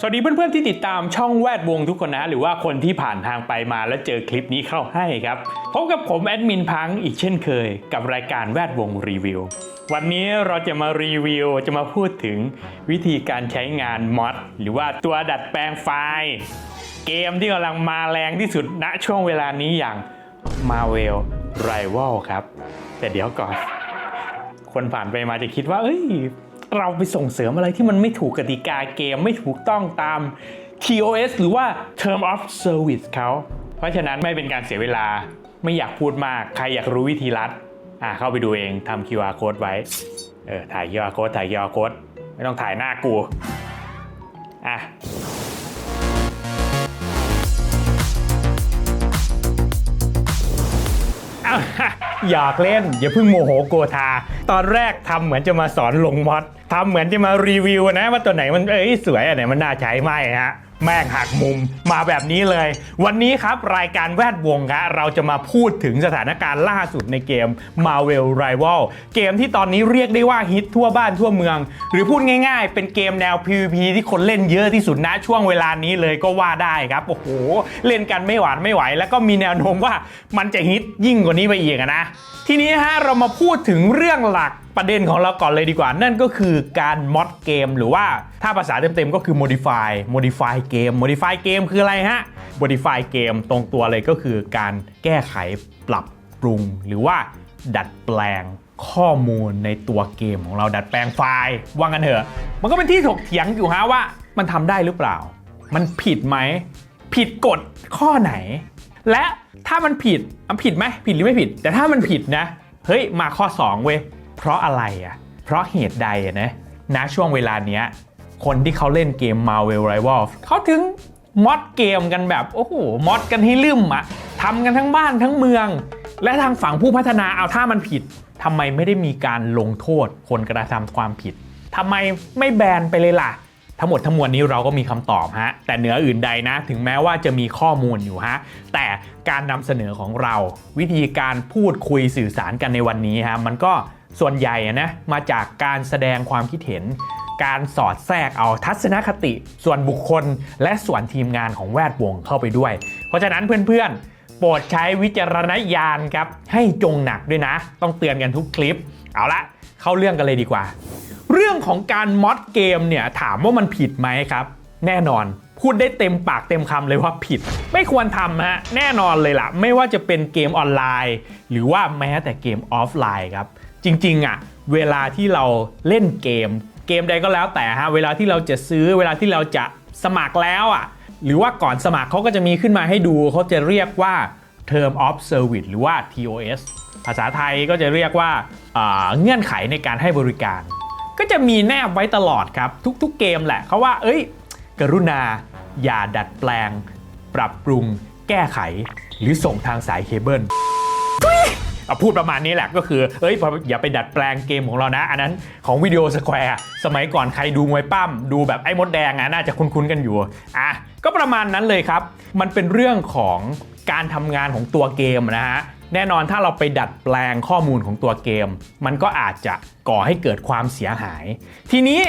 สวัสดีเพื่อนๆที่ติดตามช่องแวดวงทุกคนนะ หรือว่าคนที่ผ่านทางไปมาแล้วเจอคลิปนี้เข้าให้ครับพบกับผมแอดมินพังอีกเช่นเคย กับรายการแวดวงรีวิว วันนี้เราจะมารีวิวจะมาพูดถึงวิธีการใช้งานมอดหรือว่าตัวดัดแปลงไฟล์ เกมที่กำลังมาแรงที่สุดณช่วงเวลานี้อย่าง Marvel Rival ครับ แต่เดี๋ยวก่อน คนผ่านไปมาจะคิดว่า เอ้ย เราไปส่งเสริมอะไรที่มันไม่ถูกกติกาเกม ไม่ถูกต้องตาม TOS หรือว่า Term of Service เขา เพราะฉะนั้นไม่เป็นการเสียเวลา ไม่อยากพูดมาก ใครอยากรู้วิธีรัด อ่าเข้าไปดูเองทำ QR code ไว้ เออ ถ่าย QR code ถ่าย QR code ไม่ต้องถ่ายหน้ากู อะอ้าวอยากเล่น อย่าเพิ่งโมโหโกธา ตอนแรกทำเหมือนจะมาสอนลงมอดทำเหมือนจะมารีวิวนะว่าตัวไหนมันเอ้ยสวยอันไหนมันน่าใช้ไหมฮะ แม่งหักมุมมาแบบนี้เลย วันนี้ครับรายการแวดวงครับเราจะมาพูดถึงสถานการณ์ล่าสุดในเกม Marvel Rival เกมที่ตอนนี้เรียกได้ว่าฮิตทั่วบ้านทั่วเมือง หรือพูดง่ายๆ เป็นเกมแนว PVP ที่คนเล่นเยอะที่สุดณช่วงเวลานี้เลยก็ว่าได้ครับโอ้โหเล่นกันไม่หวานไม่ไหว แล้วก็มีแนวโน้มว่ามันจะฮิตยิ่งกว่านี้ไปอีกนะทีนี้ฮะเรามาพูดถึงเรื่องหลัก ประเด็นของเราก่อนเลยดีกว่า นั่นก็คือการมอดเกมหรือว่าถ้าภาษาเต็มๆก็คือ modify modify เกม modify เกมคืออะไรฮะ modify เกมตรงตัวเลยก็คือการแก้ไขปรับปรุง หรือว่าดัดแปลงข้อมูลในตัวเกมของเราดัดแปลงไฟล์ว่างันเถอะ มันก็เป็นที่ถกเถียงอยู่ฮะว่ามันทำได้หรือเปล่า มันผิดไหม ผิดกฎข้อไหน และถ้ามันผิดอะผิดไหมผิดหรือไม่ผิด แต่ถ้ามันผิดนะ เฮ้ยมาข้อ 2 เว้ย เพราะอะไรอะ เพราะเหตุใดอะนะณช่วงเวลาเนี้ย คนที่เขาเล่นเกม Marvel Rivals เขาถึงมอดเกมกันแบบ โอ้โหมอดกันให้ลืมอะทำกันทั้งบ้านทั้งเมือง และทางฝั่งผู้พัฒนาเอาถ้ามันผิดทำไมไม่ได้มีการลงโทษคนกระทำความผิดทำไมไม่แบนไปเลยล่ะ ทั้งหมดทั้งมวลนี้เราก็มีคำตอบฮะ แต่เหนืออื่นใดนะ ถึงแม้ว่าจะมีข้อมูลอยู่ฮะ แต่การนำเสนอของเรา วิธีการพูดคุยสื่อสารกันในวันนี้ฮะ มันก็ ส่วนใหญ่อะนะมาจากการแสดงความคิดเห็น การสอดแทรกเอาทัศนคติ ส่วนบุคคล และส่วนทีมงานของแวดวงเข้าไปด้วย เพราะฉะนั้นเพื่อนๆ โปรดใช้วิจารณญาณครับ ให้จงหนักด้วยนะ ต้องเตือนกันทุกคลิป เอาละเข้าเรื่องกันเลยดีกว่า เรื่องของการมอดเกมเนี่ยถามว่ามันผิดไหมครับ แน่นอนพูดได้เต็มปากเต็มคำเลยว่าผิด ไม่ควรทำฮะแน่นอนเลยล่ะ ไม่ว่าจะเป็นเกมออนไลน์ หรือว่าแม้แต่เกมออฟไลน์ครับ จริงๆอะเวลาที่เราเล่นเกม เกมใดก็แล้วแต่ฮะเวลาที่เราจะซื้อเวลาที่เราจะสมัครแล้วอะหรือว่าก่อนสมัครเขาก็จะมีขึ้นมาให้ดูเขาจะเรียกว่า Term of Service หรือว่า TOS ภาษาไทยก็จะเรียกว่าเงื่อนไขในการให้บริการ ก็จะมีแนบไว้ตลอดครับ ทุกๆเกมแหละเขาว่า เอ้ย กรุณา อย่าดัดแปลง ปรับปรุง แก้ไข หรือส่งทางสายเคเบิล เอาพูดประมาณนี้แหละก็คือเอ้ยอย่าไปดัดแปลงเกมของเรานะ อันนั้นของวิดีโอสแควร์สมัยก่อนใครดูมวยปั้มดูแบบไอ้มดแดงอะน่าจะคุ้นๆกันอยู่อะก็ประมาณนั้นเลยครับ มันเป็นเรื่องของการทำงานของตัวเกมนะฮะแน่นอนถ้าเราไปดัดแปลงข้อมูลของตัวเกม มันก็อาจจะก่อให้เกิดความเสียหาย ทีนี้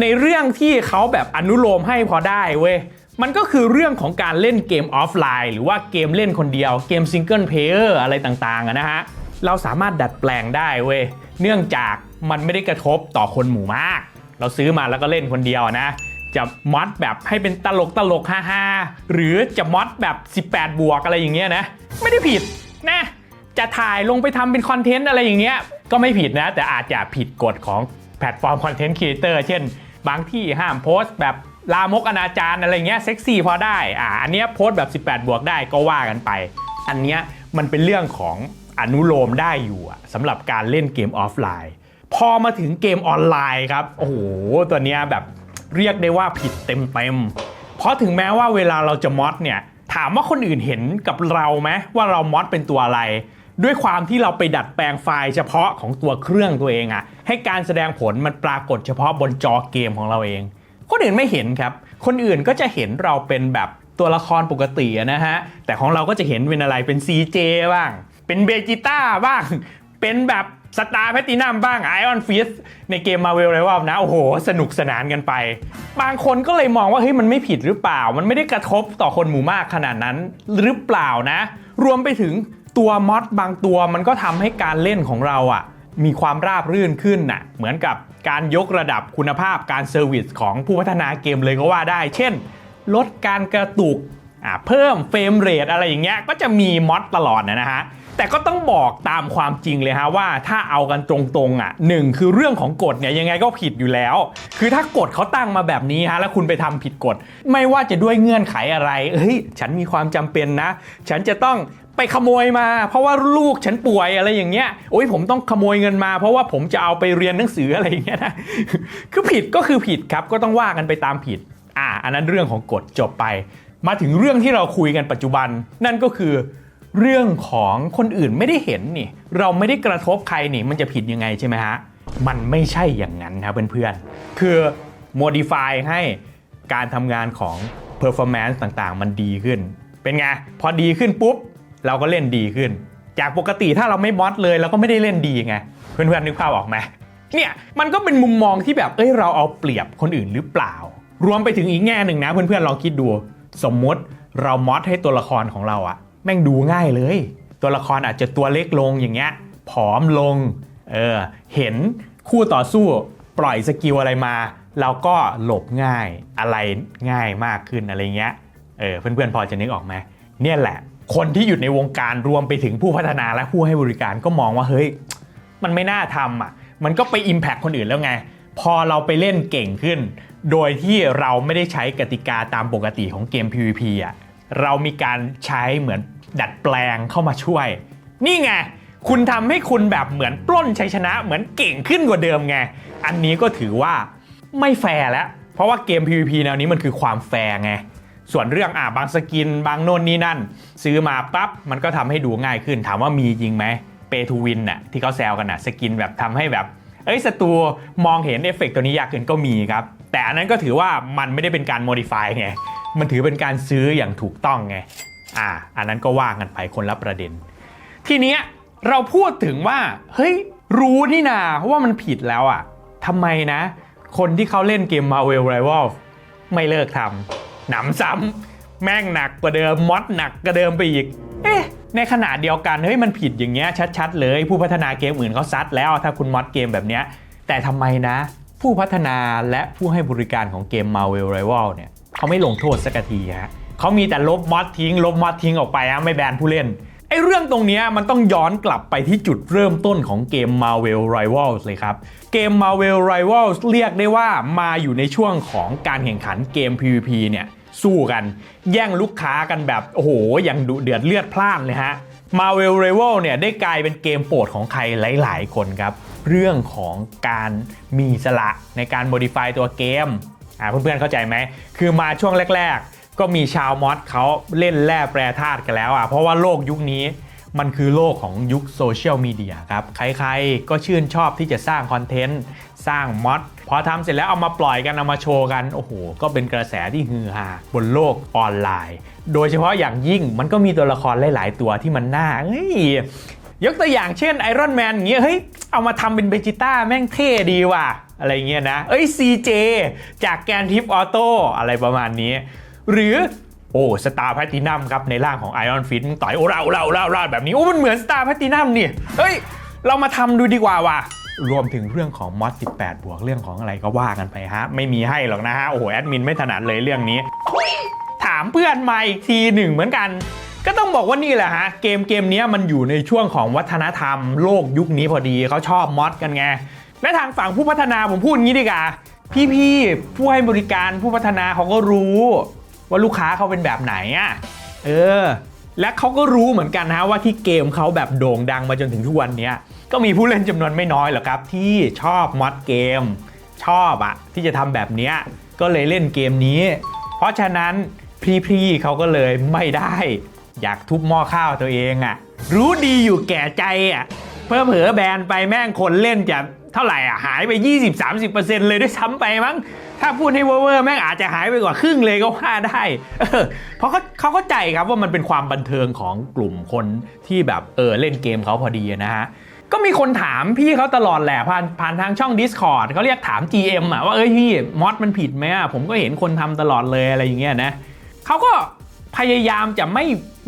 ในเรื่องที่เขาแบบอนุโลมให้พอได้เว้ยมันก็คือเรื่องของการเล่นเกมออฟไลน์ หรือว่าเกมเล่นคนเดียวเกมซิงเกิลเพลเยอร์อะไรต่างๆนะฮะ เราสามารถดัดแปลงได้เว้ย เนื่องจากมันไม่ได้กระทบต่อคนหมู่มาก เราซื้อมาแล้วก็เล่นคนเดียวนะ จะมอดแบบให้เป็นตลกตลกฮ่าๆหรือจะมอดแบบ 18 บวกอะไรอย่างเงี้ยนะ ไม่ได้ผิดนะ จะถ่ายลงไปทำเป็นคอนเทนต์อะไรอย่างเงี้ย ก็ไม่ผิดนะ แต่อาจจะผิดกฎของแพลตฟอร์มคอนเทนต์ครีเอเตอร์เช่น บางที่ห้ามโพสต์แบบลามกอนาจารอะไรเงี้ยเซ็กซี่พอได้ อ่า อันเนี้ยโพสต์แบบ 18 บวกได้ก็ว่ากันไป อันเนี้ยมันเป็นเรื่องของ อนุโลมได้อยู่สำหรับการเล่นเกมออฟไลน์ พอมาถึงเกมออนไลน์ครับ โอ้โห ตัวเนี้ยแบบเรียกได้ว่าผิดเต็มๆเพราะถึงแม้ว่าเวลาเราจะมอดเนี่ย ถามว่าคนอื่นเห็นกับเราไหมว่าเรามอดเป็นตัวอะไร ด้วยความที่เราไปดัดแปลงไฟล์เฉพาะของตัวเครื่องตัวเองอะให้การแสดงผลมันปรากฏเฉพาะบนจอเกมของเราเอง คนอื่นไม่เห็นครับ คนอื่นก็จะเห็นเราเป็นแบบตัวละครปกตินะฮะ แต่ของเราก็จะเห็นเป็นอะไรเป็น CJ บ้าง เป็นเบจิต้าบ้าง เป็นแบบสตาร์แพตินัมบ้างไอออนฟิสในเกมมาเวลไรว่านะ โอ้โห สนุกสนานกันไป บางคนก็เลยมองว่า เฮ้ย มันไม่ผิดหรือเปล่า มันไม่ได้กระทบต่อคนหมู่มากขนาดนั้นหรือเปล่านะ รวมไปถึงตัวมอดบางตัวมันก็ทำให้การเล่นของเราอะ่ะ มีความราบรื่นขึ้นน่ะ เหมือนกับการยกระดับคุณภาพการเซอร์วิสของผู้พัฒนาเกมเลยก็ว่าได้ เช่น ลดการกระตุกอ่าเพิ่มเฟรมเรทอะไรอย่างเงี้ยก็จะมีมอดตลอดนะฮะ แต่ก็ต้องบอกตามความจริงเลยฮะว่าถ้าเอากันตรงๆอะหนึ่งคือเรื่องของกฎเนี่ยยังไงก็ผิดอยู่แล้ว คือถ้ากฎเขาตั้งมาแบบนี้ฮะแล้วคุณไปทำผิดกฎ ไม่ว่าจะด้วยเงื่อนไขอะไรเฮ้ยฉันมีความจำเป็นนะ ฉันจะต้องไปขโมยมา เพราะว่าลูกฉันป่วยอะไรอย่างเงี้ยโอ้ยผมต้องขโมยเงินมา เพราะว่าผมจะเอาไปเรียนหนังสืออะไรอย่างเงี้ยนะคือผิดก็คือผิดครับก็ต้องว่ากันไปตามผิด อ่า อันนั้นเรื่องของกฎจบไป มาถึงเรื่องที่เราคุยกันปัจจุบัน นั่นก็คือ เรื่องของคนอื่นไม่ได้เห็นนี่ เราไม่ได้กระทบใครนี่ มันจะผิดยังไงใช่ไหมฮะ มันไม่ใช่อย่างนั้นครับเพื่อนๆ คือ modify ให้การทำงานของ performance ต่างๆ มันดีขึ้น เป็นไง พอดีขึ้นปุ๊บ เราก็เล่นดีขึ้น จากปกติถ้าเราไม่มอดเลยเราก็ไม่ได้เล่นดีไง เพื่อนๆนึกภาพออกไหมเนี่ยมันก็เป็นมุมมองที่แบบเอ้ยเราเอาเปรียบคนอื่นหรือเปล่า รวมไปถึงอีกแง่หนึ่งนะเพื่อนๆลองคิดดู สมมติเรามอดให้ตัวละครของเราอะ แม่งดูง่ายเลย ตัวละครอาจจะตัวเล็กลงอย่างเงี้ยผอมลงเออเห็นคู่ต่อสู้ปล่อยสกิลอะไรมา เราก็หลบง่ายอะไรง่ายมากขึ้นอะไรเงี้ยเออเพื่อนๆพอจะนึกออกไหมเนี่ยแหละ คนที่อยู่ในวงการรวมไปถึงผู้พัฒนาและผู้ให้บริการก็มองว่าเฮ้ยมันไม่น่าทำอะมันก็ไป Impact คนอื่นแล้วไง พอเราไปเล่นเก่งขึ้น โดยที่เราไม่ได้ใช้กติกาตามปกติของเกม PVP อะเรามีการใช้เหมือน ดัดแปลงเข้ามาช่วย นี่ไง คุณทำให้คุณแบบเหมือนปล้นชัยชนะเหมือนเก่งขึ้นกว่าเดิมไง อันนี้ก็ถือว่าไม่แฟร์แล้ว เพราะว่าเกม PVP แนวนี้มันคือความแฟร์ไงส่วนเรื่องอะบางสกินบางโน่นนี่นั่น ซื้อมาปั๊บมันก็ทำให้ดูง่ายขึ้น ถามว่ามีจริงไหมเปทูวินน่ะที่เขาแซวกันน่ะสกินแบบทำให้แบบ เอ้ยศัตรูมองเห็นเอฟเฟกต์ตัวนี้ยากขึ้นก็มีครับ แต่อันนั้นก็ถือว่ามันไม่ได้เป็นการโมดิฟายไง มันถือเป็นการซื้ออย่างถูกต้องไง อ่าอันนั้นก็ว่ากันไปคนละประเด็น ทีเนี้ยเราพูดถึงว่า เฮ้ย รู้นี่นาว่ามันผิดแล้วอะทำไมนะ คนที่เขาเล่นเกม Marvel Rival ไม่เลิกทำหนำซ้ำแม่งหนักกว่าเดิมมอดหนักกว่าเดิมไปอีก เอ๊ะ ในขณะเดียวกัน เฮ้ย มันผิดอย่างเงี้ยชัดๆ เลย ผู้พัฒนาเกมอื่นเขาซัดแล้วถ้าคุณมอดเกมแบบเนี้ยแต่ทำไมนะ ผู้พัฒนาและผู้ให้บริการของเกม Marvel Rival เนี่ยเขาไม่ลงโทษสักทีฮะ เขามีแต่ลบมอดทิ้ง ลบมอดทิ้งออกไปฮะไม่แบนผู้เล่นไอ้เรื่องตรงนี้มันต้องย้อนกลับไปที่จุดเริ่มต้นของเกม Marvel Rivals เลยครับ เกม Marvel Rivals เรียกได้ว่ามาอยู่ในช่วงของการแข่งขันเกม PVP เนี่ยสู้กัน แย่งลูกค้ากันแบบ โอ้โห อย่างดุเดือดเลือดพล่านเลยฮะ Marvel Rivals เนี่ยได้กลายเป็นเกมโปรดของใครหลาย ๆ คนครับ เรื่องของการมีสละในการ modify ตัวเกมอ่าเพื่อนๆเข้าใจไหมคือมาช่วงแรก ๆ ก็มีชาวมอดเขาเล่นแร่แปรธาตุกันแล้วอะเพราะว่าโลกยุคนี้มันคือโลกของยุคโซเชียลมีเดียครับ ใครๆ ก็ชื่นชอบที่จะสร้างคอนเทนต์ สร้างมอดพอทำเสร็จแล้วเอามาปล่อยกัน เอามาโชว์กัน โอ้โห ก็เป็นกระแสที่ฮือฮาบนโลกออนไลน์ โดยเฉพาะอย่างยิ่งมันก็มีตัวละครหลาย ๆ ตัวที่มันน่าเฮ้ยยกตัวอย่างเช่นไอรอนแมนอย่างเงี้ยเฮ้ย เอามาทำเป็นเบจิต้าแม่งเท่ดีว่ะ อะไรเงี้ยนะ เอ้ย CJ จากแกนทิฟออโต้อะไรประมาณนี้ หรือโอ้สตาร์แพตินัมครับในร่างของไอออนฟิตต่อยโอ้เราโอราโอราโอราแบบนี้โอ้มันเหมือนสตาร์แพตินัมนี่เฮ้ย เรามาทำดูดีกว่าว่ะรวมถึงเรื่องของมอด18 บวกเรื่องของอะไรก็ว่ากันไปฮะ ไม่มีให้หรอกนะฮะ โอ้โห แอดมินไม่ถนัดเลยเรื่องนี้ ถามเพื่อนมาอีกทีหนึ่งเหมือนกัน ก็ต้องบอกว่านี่แหละฮะ เกมเกมนี้มันอยู่ในช่วงของวัฒนธรรมโลกยุคนี้พอดีเขาชอบมอดกันไง และทางฝั่งผู้พัฒนาผมพูดงี้ดีกว่าพี่ๆผู้ให้บริการผู้พัฒนาเขาก็รู้ ว่าลูกค้าเขาเป็นแบบไหนอะเออ และเขาก็รู้เหมือนกันฮะว่าที่เกมเขาแบบโด่งดังมาจนถึงทุกวันนี้ก็มีผู้เล่นจำนวนไม่น้อยหรอกครับ ที่ชอบมอดเกม ชอบอะที่จะทำแบบนี้ก็เลยเล่นเกมนี้ เพราะฉะนั้นพี่ๆเขาก็เลยไม่ได้ อยากทุบหม้อข้าวตัวเองอะ่ะรู้ดีอยู่แก่ใจอะ่ะเพิ่มเผอแบนไปแม่งคนเล่นจะเท่าไหร่อะหายไป 20-30%เลยด้วยซ้ำไปมั้ง ถ้าพูดให้เวอร์แม่งอาจจะหายไปกว่าครึ่งเลยก็ว่าได้เออเพราะเขาเขาเข้าใจครับว่ามันเป็นความบันเทิงของกลุ่มคนที่แบบเออเล่นเกมเขาพอดีนะฮะก็มีคนถามพี่เขาตลอดแหละผ่านผ่านทางช่อง Discord เขาเรียกถาม GM อะว่าเอ้ยพี่มอดมันผิดไหมอะผมก็เห็นคนทำตลอดเลยอะไรอย่างเงี้ยนะเขาก็พยายามจะไม่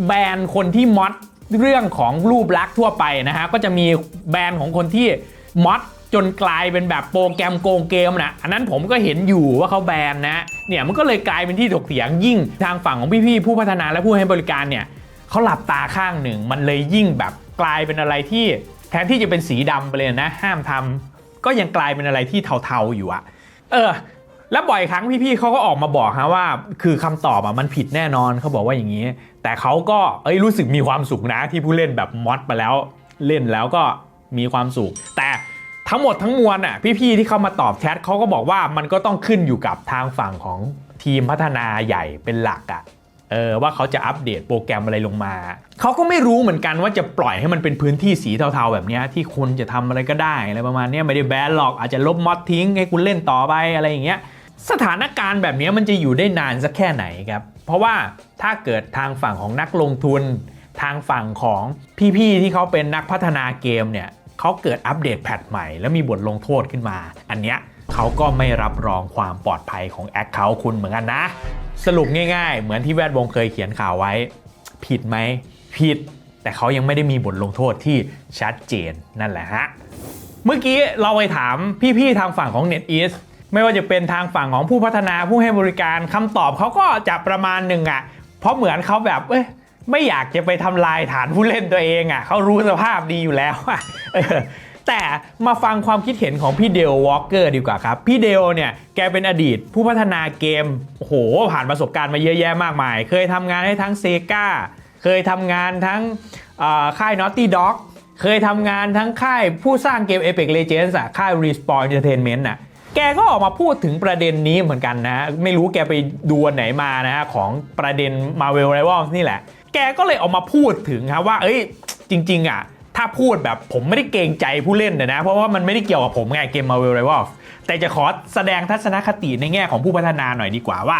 แบนคนที่มอดเรื่องของรูปลักษณ์ทั่วไปนะฮะก็จะมีแบนของคนที่มอด จนกลายเป็นแบบโปรแกรมโกงเกมนะอันนั้นผมก็เห็นอยู่ว่าเขาแบนนะเนี่ยมันก็เลยกลายเป็นที่ถกเถียงยิ่งทางฝั่งของพี่ๆผู้พัฒนาและผู้ให้บริการเนี่ยเขาหลับตาข้างหนึ่ง มันเลยยิ่งแบบกลายเป็นอะไรที่แทนที่จะเป็นสีดำไปเลยนะ ห้ามทำก็ยังกลายเป็นอะไรที่เทาๆอยู่อะเออ แล้วบ่อยครั้งพี่ๆเขาก็ออกมาบอกฮะว่า คือคำตอบอะมันผิดแน่นอนเขาบอกว่าอย่างนี้ แต่เขาก็เอ้ยรู้สึกมีความสุขนะที่ผู้เล่นแบบมอดไปแล้ว เล่นแล้วก็มีความสุข แต่ ทั้งหมดทั้งมวลอะพี่ๆที่เข้ามาตอบแชทเขาก็บอกว่ามันก็ต้องขึ้นอยู่กับทางฝั่งของทีมพัฒนาใหญ่เป็นหลักอะเออว่าเขาจะอัปเดตโปรแกรมอะไรลงมา เขาก็ไม่รู้เหมือนกันว่าจะปล่อยให้มันเป็นพื้นที่สีเทาๆ แบบนี้ที่คนจะทำอะไรก็ได้อะไรประมาณนี้ไม่ได้แบนหรอกอาจจะลบมอดทิ้ง ให้คุณเล่นต่อไปอะไรอย่างเงี้ยสถานการณ์แบบนี้มันจะอยู่ได้นานสักแค่ไหนครับ เพราะว่าถ้าเกิดทางฝั่งของนักลงทุน ทางฝั่งของพี่ๆที่เขาเป็นนักพัฒนาเกมเนี่ย เขาเกิดอัปเดตแพทใหม่ แล้วมีบทลงโทษขึ้นมา อันเนี้ยเขาก็ไม่รับรองความปลอดภัยของแอคเคาท์คุณเหมือนกันนะ สรุปง่ายๆ เหมือนที่แวดวงเคยเขียนข่าวไว้ ผิดไหมผิด แต่เขายังไม่ได้มีบทลงโทษที่ชัดเจนนั่นแหละฮะเมื่อกี้เราไปถามพี่ๆทางฝั่งของ NetEase ไม่ว่าจะเป็นทางฝั่งของผู้พัฒนาผู้ให้บริการคำตอบเขาก็จะประมาณหนึ่งอะเพราะเหมือนเขาแบบเอ้ย ไม่อยากจะไปทำลายฐานผู้เล่นตัวเองอะเขารู้สภาพดีอยู่แล้วอะแต่มาฟังความคิดเห็นของพี่เดลวอลเกอร์ดีกว่าครับ พี่เดลเนี่ยแกเป็นอดีตผู้พัฒนาเกมโอ้โห ผ่านประสบการณ์มาเยอะแยะมากมาย เคยทำงานให้ทั้งเซกาเคยทำงานทั้งค่าย Naughty Dog เคยทำงานทั้งค่ายผู้สร้างเกม Apex Legends อะค่าย Respawn Entertainment อะแกก็ออกมาพูดถึงประเด็นนี้เหมือนกันนะ ไม่รู้แกไปดูนไหนมานะฮะของประเด็น Marvel Rivals นี่แหละ แกก็เลยออกมาพูดถึงครับว่า เอ้ย จริง ๆ อะ ถ้าพูดแบบผมไม่ได้เกรงใจผู้เล่นนะนะ เพราะว่ามันไม่ได้เกี่ยวกับผมไงเกม Marvel Rivals แต่จะขอแสดงทัศนคติในแง่ของผู้พัฒนาหน่อยดีกว่าว่า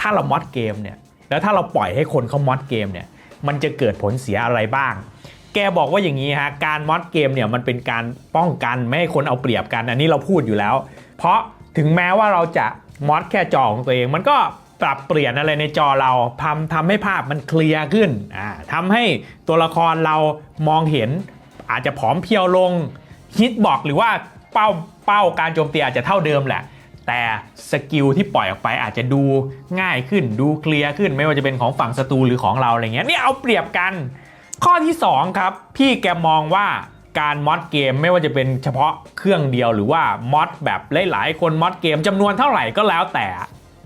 ถ้าเรามอดเกมเนี่ย แล้วถ้าเราปล่อยให้คนเขามอดเกมเนี่ย มันจะเกิดผลเสียอะไรบ้าง แกบอกว่าอย่างนี้ฮะ การมอดเกมเนี่ยมันเป็นการป้องกันไม่ให้คนเอาเปรียบกัน อันนี้เราพูดอยู่แล้ว เพราะถึงแม้ว่าเราจะมอดแค่จอของตัวเองมันก็ ปรับเปลี่ยนอะไรในจอเราทำทำให้ภาพมันเคลียร์ขึ้นอ่าทำให้ตัวละครเรามองเห็น อาจจะผอมเพรียวลงฮิตบอกหรือว่าเป้าเป้าการโจมตีอาจจะเท่าเดิมแหละ แต่สกิลที่ปล่อยออกไปอาจจะดูง่ายขึ้นดูเคลียร์ขึ้น ไม่ว่าจะเป็นของฝั่งศัตรูหรือของเราอะไรเงี้ยนี่เอาเปรียบกัน ข้อที่ 2 ครับ พี่แกมองว่าการมอดเกมไม่ว่าจะเป็นเฉพาะเครื่องเดียวหรือว่ามอดแบบหลายๆ คนมอดเกมจำนวนเท่าไหร่ก็แล้วแต่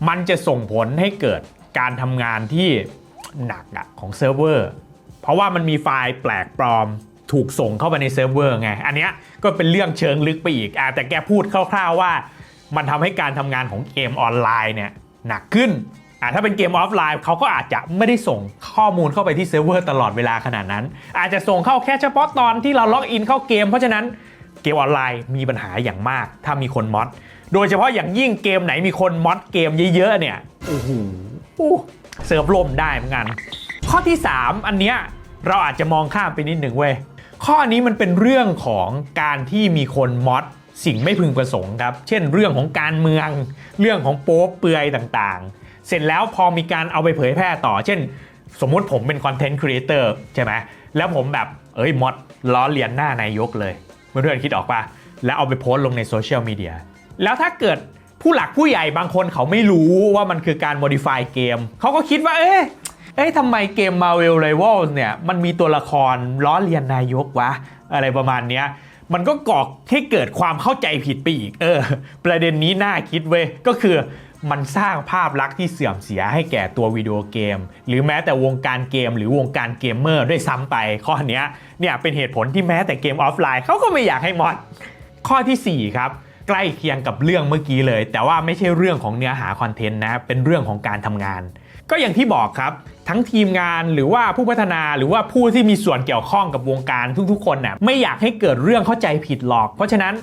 มันจะส่งผลให้เกิดการทำงานที่หนักอะของเซิร์ฟเวอร์ เพราะว่ามันมีไฟล์แปลกปลอมถูกส่งเข้าไปในเซิร์ฟเวอร์ไง อันเนี้ยก็เป็นเรื่องเชิงลึกไปอีกอแต่แกพูดคร่าวๆว่า มันทำให้การทำงานของเกมออนไลน์เนี่ยหนักขึ้นอะถ้าเป็นเกมออฟไลน์เขาก็อาจจะไม่ได้ส่งข้อมูลเข้าไปที่เซิร์ฟเวอร์ตลอดเวลาขนาดนั้น อาจจะส่งเข้าแค่เฉพาะตอนที่เราล็อกอินเข้าเกม เพราะฉะนั้นเกมออนไลน์มีปัญหาอย่างมาก ถ้ามีคนมอด โดยเฉพาะอย่างยิ่งเกมไหนมีคนมอดเกมเยอะๆเนี่ยโอ้โหเสิร์ฟลมได้เหมือนกัน ข้อที่ 3 อันเนี้ยเราอาจจะมองข้ามไปนิดหนึ่งเว้ยข้อนี้มันเป็นเรื่องของการที่มีคนมอดสิ่งไม่พึงประสงค์ครับ เช่น เรื่องของการเมือง เรื่องของโป๊เปลือยต่างๆ เสร็จแล้วพอมีการเอาไปเผยแพร่ต่อ เช่น สมมุติผมเป็นคอนเทนต์ครีเอเตอร์ใช่ไหมแล้วผมแบบ เอ้ยมอดล้อเลียนหน้านายกเลยเพื่อนๆคิดออกปะแล้วเอาไปโพสต์ลงในโซเชียลมีเดีย แล้วถ้าเกิดผู้หลักผู้ใหญ่บางคนเขาไม่รู้ว่ามันคือการ modify เกม เขาก็คิดว่า เอ๊ะเอ๊ะทำไมเกม Marvel Rivals เนี่ย มันมีตัวละครล้อเลียนนายกวะ อะไรประมาณเนี้ย มันก็ก่อให้เกิดความเข้าใจผิดไปอีก เออ ประเด็นนี้น่าคิดเว้ย ก็คือมันสร้างภาพลักษณ์ที่เสื่อมเสียให้แก่ตัววิดีโอเกม หรือแม้แต่วงการเกม หรือวงการเกมเมอร์ด้วยซ้ำไป ข้อนี้เนี่ยเป็นเหตุผลที่แม้แต่เกมออฟไลน์เขาก็ไม่อยากให้มอดข้อทีสี่4ครับ ใกล้เคียงกับเรื่องเมื่อกี้เลย แต่ว่าไม่ใช่เรื่องของเนื้อหาคอนเทนต์นะเป็นเรื่องของการทำงาน ก็อย่างที่บอกครับ ทั้งทีมงานหรือว่าผู้พัฒนาหรือว่าผู้ที่มีส่วนเกี่ยวข้องกับวงการทุกๆ คนน่ะไม่อยากให้เกิดเรื่องเข้าใจผิดหรอก เพราะฉะนั้น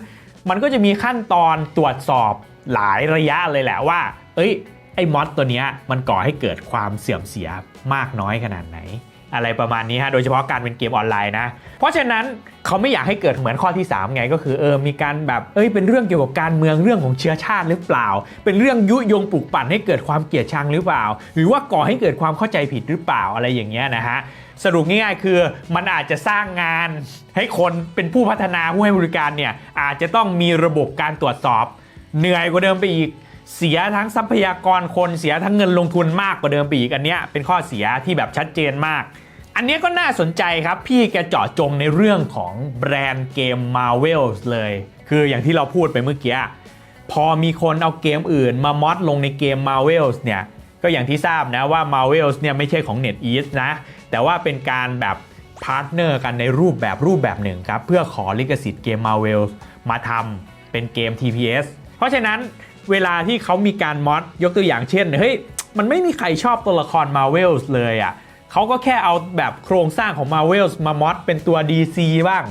มันก็จะมีขั้นตอนตรวจสอบหลายระยะเลยแหละว่า เอ้ยไอ้มอดตัวเนี้ยมันก่อให้เกิดความเสื่อมเสียมากน้อยขนาดไหน อะไรประมาณนี้ฮะ โดยเฉพาะการเป็นเกมออนไลน์นะ เพราะฉะนั้นเขาไม่อยากให้เกิดเหมือนข้อที่ 3 ไงก็คือเออมีการแบบเอ้ยเป็นเรื่องเกี่ยวกับการเมืองเรื่องของเชื้อชาติหรือเปล่า เป็นเรื่องยุยงปลุกปั่นให้เกิดความเกลียดชังหรือเปล่า หรือว่าก่อให้เกิดความเข้าใจผิดหรือเปล่าอะไรอย่างเงี้ยนะฮะสรุปง่ายๆ คือมันอาจจะสร้างงานให้คนเป็นผู้พัฒนาผู้ให้บริการเนี่ยอาจจะต้องมีระบบการตรวจสอบเหนื่อยกว่าเดิมไปอีก เสียทั้งทรัพยากรคนเสียทั้งเงินลงทุนมากกว่าเดิมไปอีกอันเนี้ยเป็นข้อเสียที่แบบชัดเจนมาก อันเนี้ยก็น่าสนใจครับ พี่แกเจาะจงในเรื่องของแบรนด์เกม Marvel เลย คืออย่างที่เราพูดไปเมื่อกี้พอมีคนเอาเกมอื่นมามอดลงในเกม Marvel เนี่ยก็อย่างที่ทราบนะว่า Marvel เนี่ยไม่ใช่ของ NetEase นะ แต่ว่าเป็นการแบบพาร์ทเนอร์กันในรูปแบบรูปแบบหนึ่งครับ เพื่อขอลิขสิทธิ์เกม Marvel มาทำเป็นเกม TPS เพราะฉะนั้น เวลาที่เขามีการมอดยกตัวอย่างเช่นเฮ้ยมันไม่มีใครชอบตัวละคร Marvel เลยอะ่ะเขาก็แค่เอาแบบโครงสร้างของ Marvel มามอดเป็นตัว DC บ้าง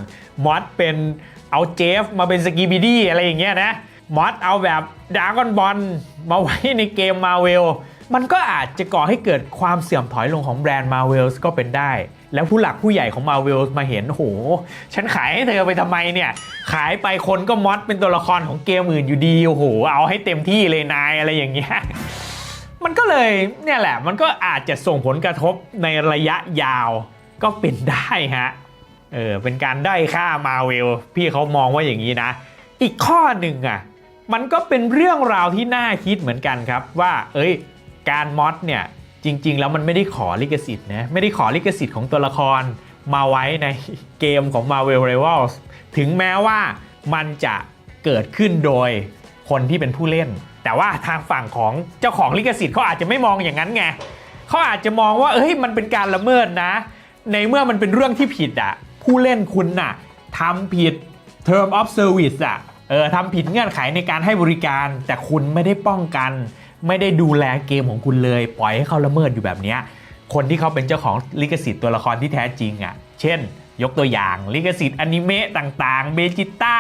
มอดเป็นเอาเจฟมาเป็นสกีบิดี้อะไรอย่างเงี้ยนะมอดเอาแบบดากอนบอลมาไว้ในเกม Marvel มันก็อาจจะก่อให้เกิดความเสื่อมถอยลงของแบรนด์ Marvel ก็เป็นได้ แล้วผู้หลักผู้ใหญ่ของ Marvel มาเห็นโอ้โห ฉันขายให้เธอไปทำไมเนี่ย ขายไปคนก็มอดเป็นตัวละครของเกมอื่นอยู่ดีโอ้โห เอาให้เต็มที่เลยนายอะไรอย่างเงี้ยมันก็เลยเนี่ยแหละ มันก็อาจจะส่งผลกระทบในระยะยาวก็เป็นได้ฮะเออเป็นการได้ค่ามาเวลพี่เขามองว่าอย่างนี้นะ อีกข้อหนึ่งอะมันก็เป็นเรื่องราวที่น่าคิดเหมือนกันครับว่า เอ้ย การมอดเนี่ย จริง ๆ แล้วมันไม่ได้ขอลิขสิทธิ์นะไม่ได้ขอลิขสิทธิ์ของตัวละครมาไว้ในเกมของ Marvel Rivals ถึงแม้ว่ามันจะเกิดขึ้นโดยคนที่เป็นผู้เล่น แต่ว่าทางฝั่งของเจ้าของลิขสิทธิ์เขาอาจจะไม่มองอย่างนั้นไงเขาอาจจะมองว่าเอ้ยมันเป็นการละเมิดนะ ในเมื่อมันเป็นเรื่องที่ผิดอะผู้เล่นคุณน่ะทำผิด term of service อะเออทำผิดเงื่อนไขในการให้บริการ แต่คุณไม่ได้ป้องกัน ไม่ได้ดูแลเกมของคุณเลย ปล่อยให้เขาละเมิดอยู่แบบนี้คนที่เขาเป็นเจ้าของลิขสิทธิ์ตัวละครที่แท้จริงอะ เช่น ยกตัวอย่างลิขสิทธิ์อนิเมะต่างๆเบจิต้า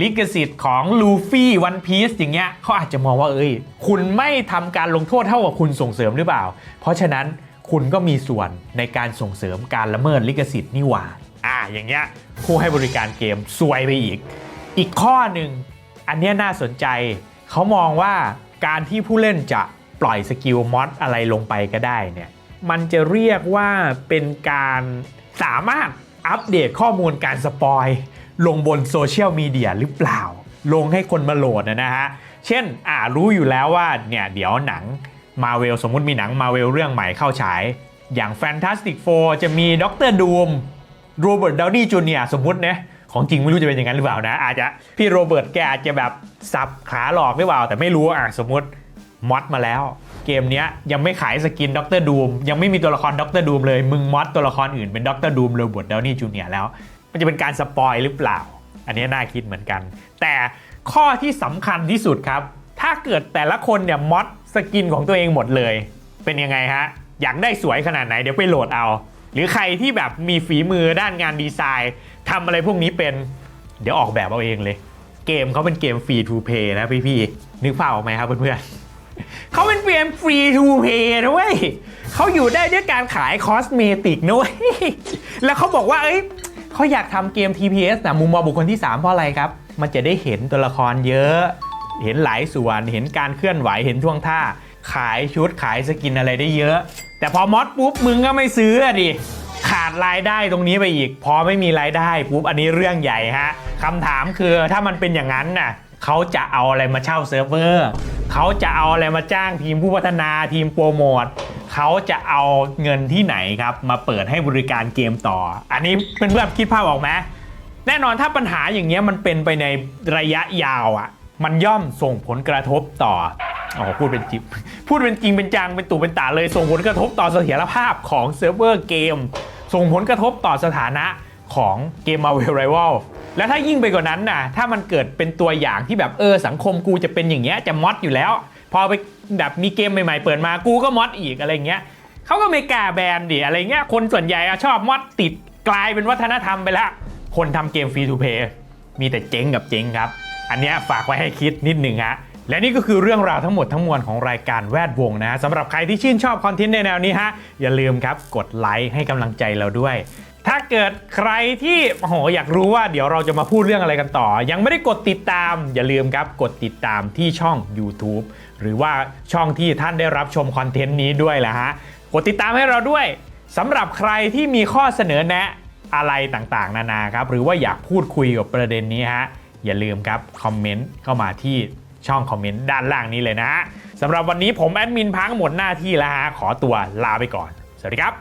ลิขสิทธิ์ของลูฟี่วันพีซอย่างเงี้ยเขาอาจจะมองว่าเอ้ย คุณไม่ทำการลงโทษเท่ากับคุณส่งเสริมหรือเปล่า เพราะฉะนั้นคุณก็มีส่วนในการส่งเสริมการละเมิดลิขสิทธิ์นี่หว่าอ่าอย่างเงี้ยผู้ให้บริการเกมซวยไปอีก อีกข้อหนึ่งอันเนี้ยน่าสนใจ เขามองว่า การที่ผู้เล่นจะปล่อยสกิลมอดอะไรลงไปก็ได้เนี่ยมันจะเรียกว่าเป็นการสามารถอัปเดตข้อมูลการสปอยลงบนโซเชียลมีเดียหรือเปล่า ลงให้คนมาโหลดนะฮะ เช่นอ่ารู้อยู่แล้วว่าเนี่ยเดี๋ยวหนังมาเวลสมมุติมีหนังมาเวลเรื่องใหม่เข้าฉาย อย่าง Fantastic Four จะมีด็อกเตอร์ดูมโรเบิร์ตดาวนี่จูเนียสมมุตินะ ของจริงไม่รู้จะเป็นอย่างนั้นหรือเปล่านะ อาจจะพี่โรเบิร์ตแกอาจจะแบบสับขาหลอกหรือเปล่า แต่ไม่รู้อะสมมติมอดมาแล้ว เกมนี้ยังไม่ขายสกินด็อกเตอร์ดูมยังไม่มีตัวละครด็อกเตอร์ดูมเลยมึงมอดตัวละครอื่นเป็นด็อกเตอร์ดูมโรเบิร์ตดาวนี่จูเนียแล้ว มันจะเป็นการสปอยหรือเปล่า อันนี้น่าคิดเหมือนกัน แต่ข้อที่สำคัญที่สุดครับ ถ้าเกิดแต่ละคนเนี่ยมอดสกินของตัวเองหมดเลย เป็นยังไงฮะอยากได้สวยขนาดไหนเดี๋ยวไปโหลดเอา หรือใครที่แบบมีฝีมือด้านงานดีไซน์ ทำอะไรพวกนี้เป็นเดี๋ยวออกแบบเอาเองเลย เกมเขาเป็นเกมฟรีทูเพย์นะพี่ๆนึกภาพออกไหมครับเพื่อนๆเขาเป็นเกมฟรีทูเพย์นะเว้ยเขาอยู่ได้ด้วยการขายคอสเมติกนะเว้ยแล้วเขาบอกว่าเอ้ยเขาอยากทำเกม TPS นะมุมมองบุคคลที่ 3 เพราะอะไรครับ มันจะได้เห็นตัวละครเยอะ เห็นหลายส่วน เห็นการเคลื่อนไหว เห็นท่วงท่า ขายชุดขายสกินอะไรได้เยอะ แต่พอมอดปุ๊บมึงก็ไม่ซื้อดิ ขาดรายได้ตรงนี้ไปอีก พอไม่มีรายได้ปุ๊บอันนี้เรื่องใหญ่ฮะคำถามคือถ้ามันเป็นอย่างนั้นน่ะเขาจะเอาอะไรมาเช่าเซิร์ฟเวอร์เขาจะเอาอะไรมาจ้างทีมผู้พัฒนาทีมโปรโมทเขาจะเอาเงินที่ไหนครับมาเปิดให้บริการเกมต่อ อันนี้เพื่อนๆคิดภาพออกไหมแน่นอนถ้าปัญหาอย่างเงี้ยมันเป็นไปในระยะยาวอะ มันย่อมส่งผลกระทบต่ออ๋อพูดเป็นจริงพูดเป็นจริงเป็นจังเป็นตู่เป็นตาเลยส่งผลกระทบต่อเสถียรภาพของเซิร์ฟเวอร์เกม ส่งผลกระทบต่อสถานะของเกม Marvel Rival แล้วถ้ายิ่งไปกว่านั้นนะถ้ามันเกิดเป็นตัวอย่างที่แบบเออสังคมกูจะเป็นอย่างเงี้ยจะมอดอยู่แล้ว พอไปแบบมีเกมใหม่ๆเปิดมากูก็มอดอีกอะไรเงี้ยเขาก็ไม่กล้าแบนดิอะไรเงี้ยคนส่วนใหญ่ชอบมอดติดกลายเป็นวัฒนธรรมไปละ คนทำเกมฟรีทูเพย์มีแต่เจ๊งกับเจ๊งครับ อันเนี้ยฝากไว้ให้คิดนิดหนึ่งฮะ และนี่ก็คือเรื่องราวทั้งหมดทั้งมวลของรายการแวดวงนะสำหรับใครที่ชื่นชอบคอนเทนต์ในแนวนี้ฮะอย่าลืมครับกดไลค์ให้กำลังใจเราด้วย ถ้าเกิดใครที่โอ้โหอยากรู้ว่าเดี๋ยวเราจะมาพูดเรื่องอะไรกันต่อ ยังไม่ได้กดติดตาม อย่าลืมครับกดติดตามที่ช่อง YouTube หรือว่าช่องที่ท่านได้รับชมคอนเทนต์นี้ด้วยแหละฮะกดติดตามให้เราด้วยสำหรับใครที่มีข้อเสนอแนะอะไรต่างๆ นานาครับหรือว่าอยากพูดคุยกับประเด็นนี้ฮะอย่าลืมครับคอมเมนต์เข้ามาที่ ช่องคอมเมนต์ด้านล่างนี้เลยนะฮะสำหรับวันนี้ผมแอดมินพังหมดหน้าที่แล้วฮะขอตัวลาไปก่อน สวัสดีครับ